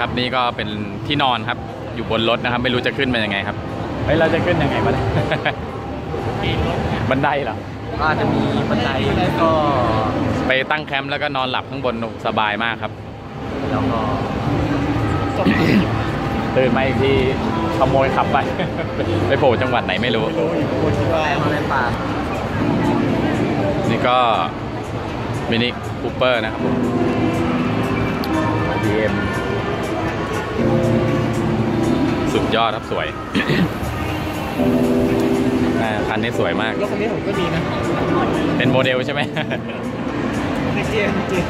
ครับนี่ก็เป็นที่นอนครับ อยู่บนรถนะครับ ไม่รู้จะขึ้นเป็นยังไงครับเฮ้ยเราจะขึ้นยังไงบ้างบันไดเหรอก็จะมีบันไดแล้วก็ไปตั้งแคมป์แล้วก็นอนหลับข้างบนสบายมากครับแล้วก็ตื่นมาอีกทีขโมยขับไป ไปโผล่จังหวัดไหนไม่รู้แป้งในป่านี่ก็มินิคูเปอร์นะครับ BM สุดยอดครับสวยอ่าคันนี้สวยมาก รถคันนี้ผมก็ดีนะ เป็นโมเดลใช่ไหมในเกมจริง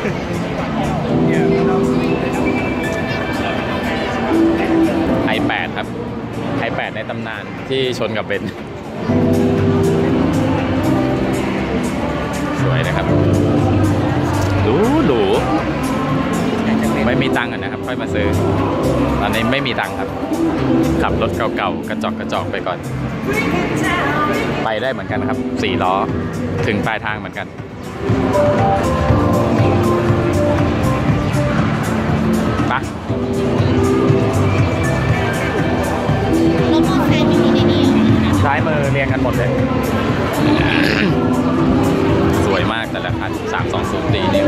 ไอแปดครับ ไอแปดในตำนานที่ชนกับเบนซ์สวยนะครับหรูหรูไม่มีตังค์อะนะครับ ค่อยมาซื้อต อนนี้ไม่มีตังค์ครับ ขับรถเก่าๆกระจอกกระจอกไปก่อน ไปได้เหมือนกันครับสี่ล้อถึงปลายทางเหมือนกันปะแล้วมอเตอร์ไซค์ไม่มีในนี้เหรอซ้ายมือเรียงกันหมดเลย สวยมากแต่ละคัน320ดีนี่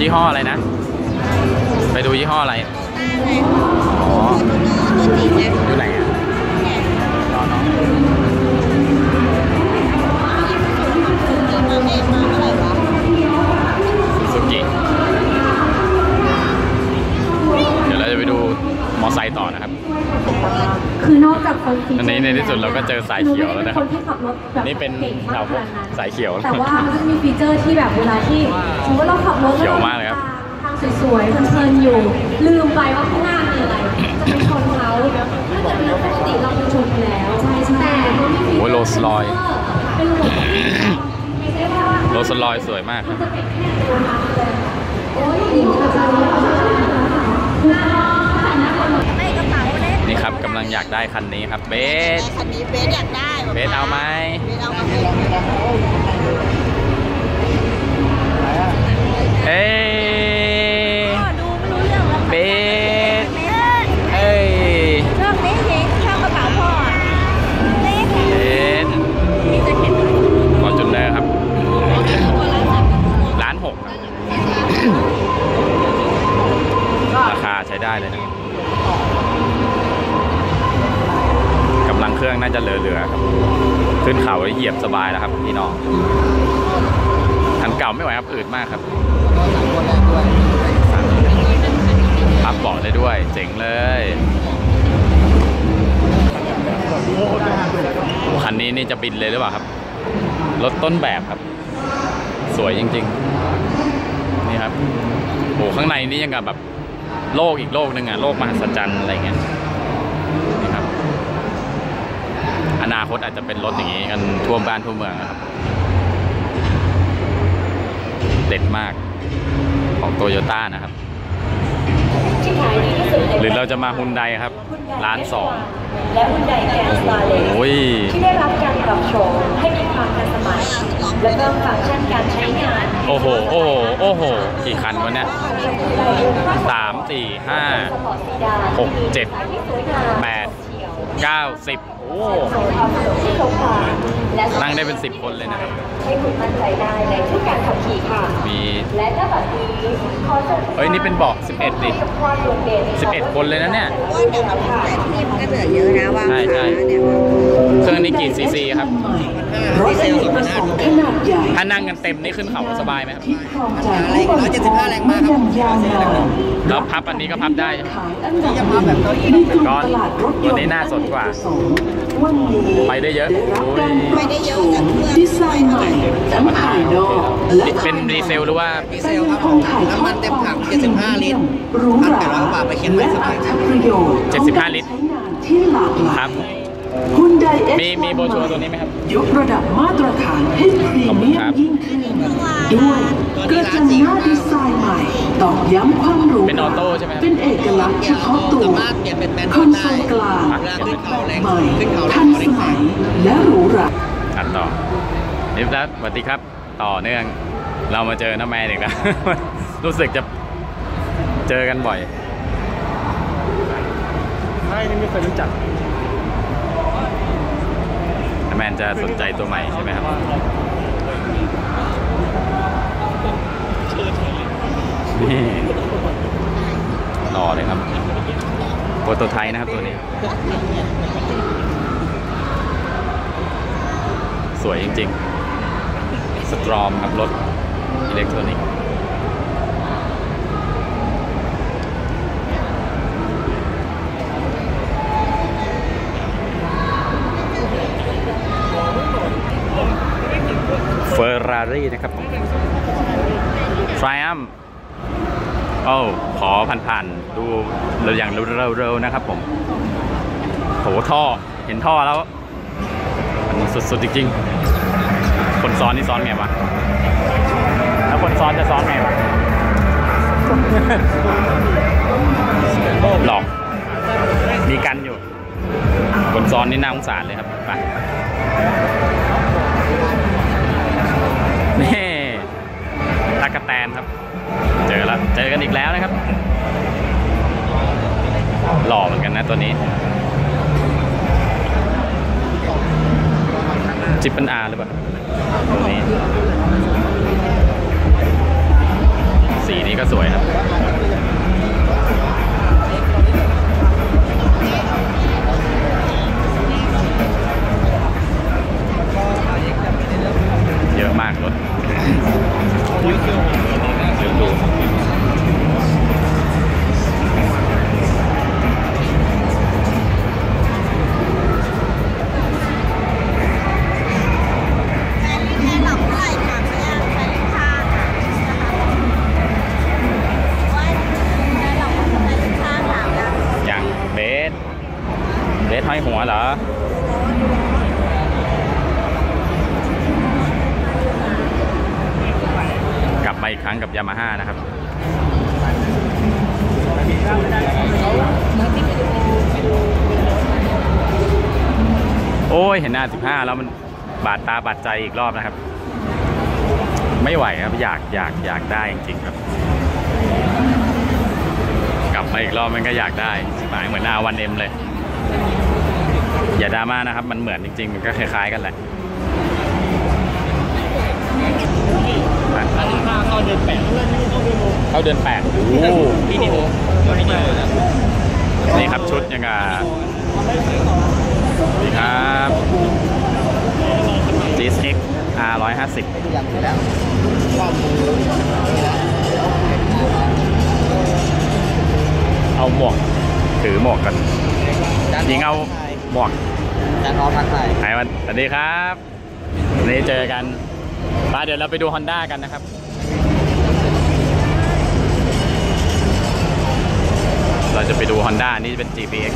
ยี่ห้ออะไรนะ ไปดูยี่ห้ออะไรเลยอ๋อตัวจริงนะอยู่ไหนอะ นอันนี้ในที่สุดเราก็เจอสายเขียวแล้วนะครับหไม่ได้เป็นคนที่ขับรถแบบนี่เป็นก่งแถมากวพวกขนาดนั้นสายเขียว แต่ว่ามันก็จะมีฟีเจอร์ที่แบบเวลาที่สมมติเราขับรถเขียวมากเลยครับทางสวยๆเพลินๆอยู่ ลืมไปว่าข้างหน้ามีอะไร จะไปชนเขาถ้าเกิดเป็นรถปกติเราจะชนไปแล้วใช่ใช่แต่มันมีฟีเจอร์โอ้ยโรลส์รอยซ์เป็นระบบไม่ใช่ว่าโรลส์รอยซ์สวยมากครับำลังอยากได้คันนี้ครับเบสคันนี้เบสอยากได้เบสเอาไหมเบสเอามาให้เอ้ยพ่อดูไม่รู้เรื่องแล้วเบสเบสเอ้ยชอบเบสเองชอบกระเป๋าพ่ออะเบสเบสมีจะเห็นฟอร์จูเนอร์ครับล้านหกครับราคาใช้ได้เลยนะ เครื่องน่าจะเหลือๆครับ ขึ้นเขาเหยียบสบายแล้วครับพี่น้องคันเก่าไม่ไหวครับอืดมากครับพับเบาะได้ด้วย เจ๋งเลยคันนี้นี่จะบินเลยหรือเปล่าครับ รถต้นแบบครับ สวยจริง ๆ นี่ครับโอ้ข้างในนี่ยังกับแบบโลกอีกโลกหนึ่งอะโลกมหัศจรรย์อะไรเงี้ยนี่ครับ อ นาคตอาจจะเป็นรถอย่างนี้กันทั่วบ้านทั่วเมืองนะครับ เด็ดมากของโตโยต้านะครับที่ขายดีที่สุดในหรือเราจะมาฮุนไดครับ ร้านสองและหุ่นใดแกนสตาร์เลโอ้ยที่ได้รับการปรับโฉมให้มีความทันสมัย และเพิ่มฟังก์ชันการใช้งาน โอ้โห โอ้โห โอ้โห กี่คันวะเนี่ยสามสี่ห้าสปอร์ตซีดานหกเจ็ดที่สวยงามแปดเก้าสิบ โอ้โชว์ความสนุกที่ครบครันและนั่งได้เป็นสิบคนเลยนะครับ ให้คุณมั่นใจได้ในทุกการขับขี่ค่ะ มี และถ้าแบบนี้ขอเชิญเฮ้ยนี่เป็นเบาะ11ดิกับความโดดเด่น11คนเลยนะเนี่ยว่าเดี๋ยวเราถ่ายที่นี่มันก็เหลือเยอะนะวางใช่ใช่ขาเนี่ยเครื่องนี้กี่ซีซีครับรถอเนกประสงค์ขนาดใหญ่ถ้านั่งกันเต็มนี่ขึ้นเขาสบายไหมครับที่ครองใจผู้บริโภคมาอย่างยาวนานแล้วพับอันนี้ก็พับได้ขายอันดับหนึ่งในกลุ่มตลาดรถยนต์ตัวนี้น่าสนกว่าวันนี้ไปได้เยอะได้รับการปไม่รับได้เยโฉอะมแต่เครื่องดีไซน์ใหม่ทั้งภายนอกและเป็นภายในรีเซลหรือว่าแต่ยังคงถ่ายทอดความ75 ลิตรหรูหราและอัตประโยชน์75 ลิตรใช้งานที่หลากหลาครัย บฮุนไดเอ็กมีมีโบรชัวร์ตัวนี้ไหมครับยกระดับมาตรฐานให้พรีเมียมยิ่งขึ้น ด้วยกระจังหน้าดีไซน์ใหม่ ตอกย้ำความหรูเป็นออโต้ใช่ไหมครับเป็นเอกลักษณ์เฉพาะตัวสามารถเปลี่ยนเป็นแมนนควอลนได้โซลกลางอะเวลาขึ้นเขาแรงใหม่ขึ้นเขาแรทังนเขาสเร่งมัยและหรูหราอัดต่อนิฟลัสสวัสดีครับ ต่อเนื่อง เรามาเจอน้าแมนอีกแล้วรู้สึกจะเจอกันบ่อยไม่นี่ไม่เคยรู้จักน้า แมนจะสนใจตัวใหม่ใช่ไหมครับนี่หล่อเลยครับโปรโตไทป์นะครับตัวนี้ สวยจริง ๆ สตรอมครับรถอิเล็กทรอนิกส์ เฟอ ร์รารี่นะครับผม Triumph โอ้ขอผ่านๆดูเราอย่างเร็วๆนะครับผมโหท่อเห็นท่อแล้วมันสุดๆจริงๆ คนซ้อนนี่ซ้อนไงวะแล้วคนซ้อนจะซ้อนไงวะหลอก มีกันอยู่ คนซ้อนนี่น่าสงสารเลยครับไป นี่ตากกะแตนครับ เจอแล้วเจอกันอีกแล้วนะครับ หล่อเหมือนกันนะตัวนี้ จิปเป็นอาหรือเปล่าตัวนี้ สีนี้ก็สวยครับเยอะมากรถ Thank you. อีกครั้งกับยามาฮ่านะครับโอ้ยเห็นหน้า 15 แล้วมันบาดตาบาดใจอีกรอบนะครับ ไม่ไหวครับอยากอยากอยากได้จริงๆครับ กลับมาอีกรอบมันก็อยากได้หมายเหมือนอาวันเอ็มเลย อย่าดราม่านะครับ มันเหมือนจริงๆ มันก็คล้ายๆกันแหละ ไปอันนี้ค่าเข้าเดือนแปดเข้าเดือนแปดโอ้โหพี่นิโอพี่นิโอนะนี่ครับชุดยังกะนี่ครับ GSX R 150อยากอยู่แล้วข้อมูลเอาหมวกถือหมวกกันยิงเอาหมวกจานน้องทักทายไหนวันสวัสดีครับ วันนี้เจอกัน มาเดี๋ยวเราไปดู Honda กันนะครับเราจะไปดู Honda นี่เป็น GPX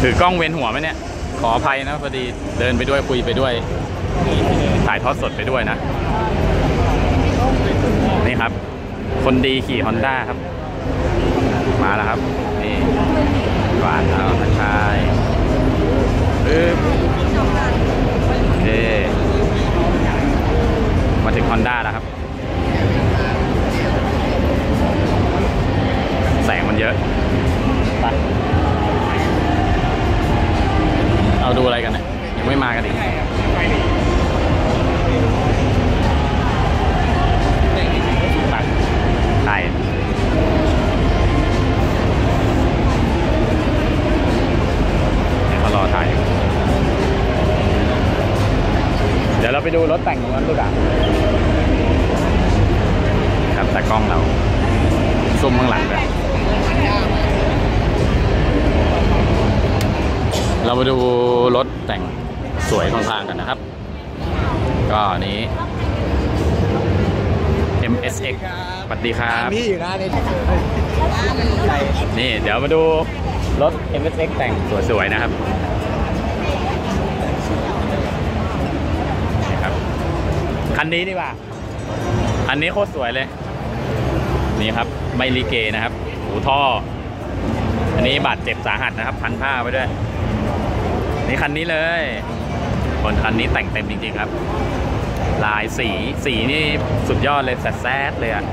ถือกล้องเวียนหัวไหมเนี่ย ขออภัยนะพอดีเดินไปด้วยคุยไปด้วย ถ่ายทอดสดไปด้วยนะ นี่ครับ คนดีขี่ Honda ครับ มาแล้วครับ นี่หวานแล้วทักทายปึ๊บ เค มาถึงฮอนด้าแล้วครับ แสงมันเยอะไปเอาดูอะไรกันเนี่ยยังไม่มากันอีก ไปดูรถแต่งตรงนั้นดูกันครับแต่กล้องเราซุ่มข้างหลังเลยเรามาดูรถแต่งสวยข้างๆกันนะครับ ก็อันนี้ MSX สวัสดีครับพี่อยู่นะนี่ใช่นี่เดี๋ยวมาดูรถ MSX แต่งสวยๆนะครับ คันนี้ดีกว่าคันนี้โคตรสวยเลย นี่ครับไมลีเกนะครับ หูท่อ อันนี้บาดเจ็บสาหัสนะครับ พันผ้าไว้ด้วย นี่คันนี้เลยบนคันนี้แต่งเต็มจริงๆครับ ลายสี สีนี่สุดยอดเลยแซดๆเลยอะ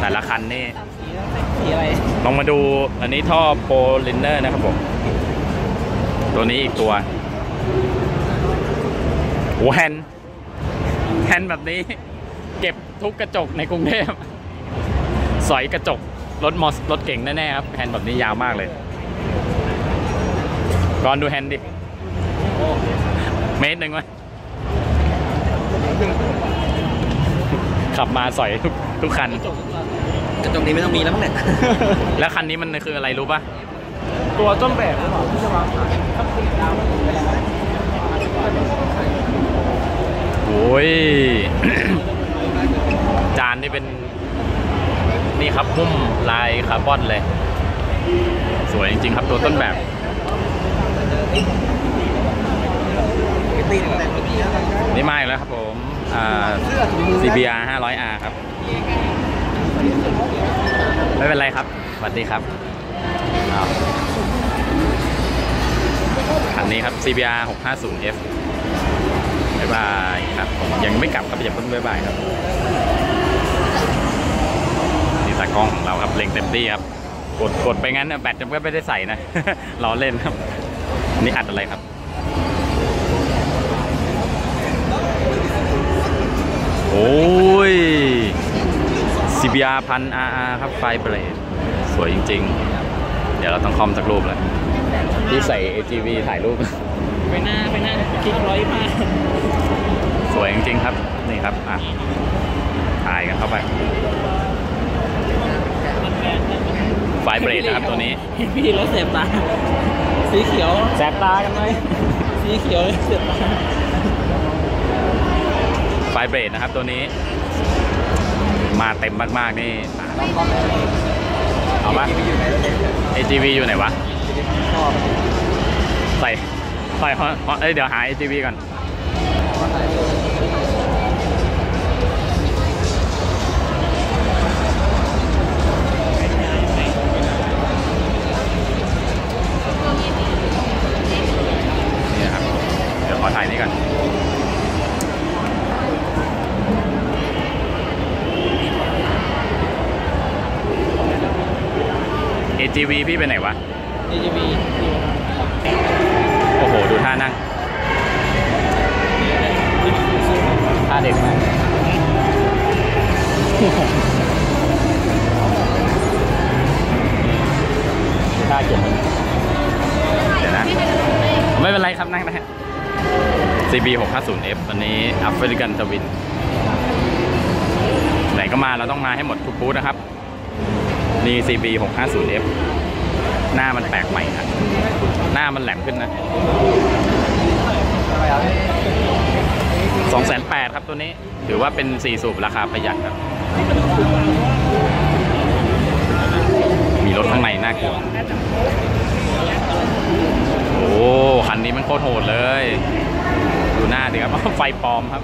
แต่ละคันนี่สีอะไรลองมาดูอันนี้ท่อโปรลินเนอร์นะครับผม ตัวนี้อีกตัวโอ้แฮนด์ แฮนด์แบบนี้ เก็บทุกกระจกในกรุงเทพสอยกระจกรถมอสรถเก่งแน่ๆครับแฮนด์แบบนี้ยาวมากเลยก่อนดูแฮนด์ดิเมตรหนึ่งไหมขับมาสอยทุกทุกคันกระจกนี้ไม่ต้องมีแล้วมั้งเนี่ยแล้วคันนี้มันคืออะไรรู้ป่ะ ตัวต้นแบบหรือเปล่าที่จะวางขาย โอ้ ยจานนี่เป็นนี่ครับหุ้มลายคาร์บอนเลย สวยจริง ๆ ครับตัวต้นแบบตีแต่งรถนี้แล้วกันนี่มาอีกแล้วครับผมอ่า CBR 500R ครับ ไม่เป็นไรครับสวัสดีครับอันนี้ครับ CBR 650F ายบายครับผมยังไม่กลับครับอย่าเพิ่งบายบายครับนี่ตากล้องของเราครับเล็งเต็มที่ครับ กดกดไปงั้นแบตจะไม่ได้ใส่นะล้อเล่นครับนี่อัดอะไรครับโอ้ย CBR พัน RR ครับไฟเบรดสวยจริง ๆ เดี๋ยวเราต้องคอมสักรูปเลยที่ใส่ AGV ถ่ายรูป ไปหน้าไปหน้าคิดร้อยมากสวยจริงๆครับ นี่ครับอะถ่ายกันเข้าไปไฟเบรดนะครับตัวนี้เห็นพี่แล้วเสียบตา สีเขียวแสบตากันไหมสีเขียวเสียบตาไฟเบรดนะครับตัวนี้ มาเต็มมากๆนี่เอาปะ AGV อยู่ไหนวะ ใส่ ใส่ฮอฮอเอ้ยเดี๋ยวหา AGV ก่อนนี่ครับ เดี๋ยวขอถ่ายนี่ก่อนเอ AGV พี่ไปไหนวะาเด็กมากท่าเก็บเดี๋ยวนะ ไม่เป็นไรครับนั่งได้ CB 650F วันนี้ African Twin ไหนก็มาเราต้องมาให้หมดทุกบูธนะครับ นี่ CB 650F หน้ามันแปลกใหม่นะ หน้ามันแหลมขึ้นนะ สองแสนแปดครับตัวนี้ ถือว่าเป็นสี่สูบราคาประหยัดครับ มีรถข้างในน่ากลัว โอ้ คันนี้มันโคตรโหดเลย ดูหน้าดีครับ ไฟปลอมครับ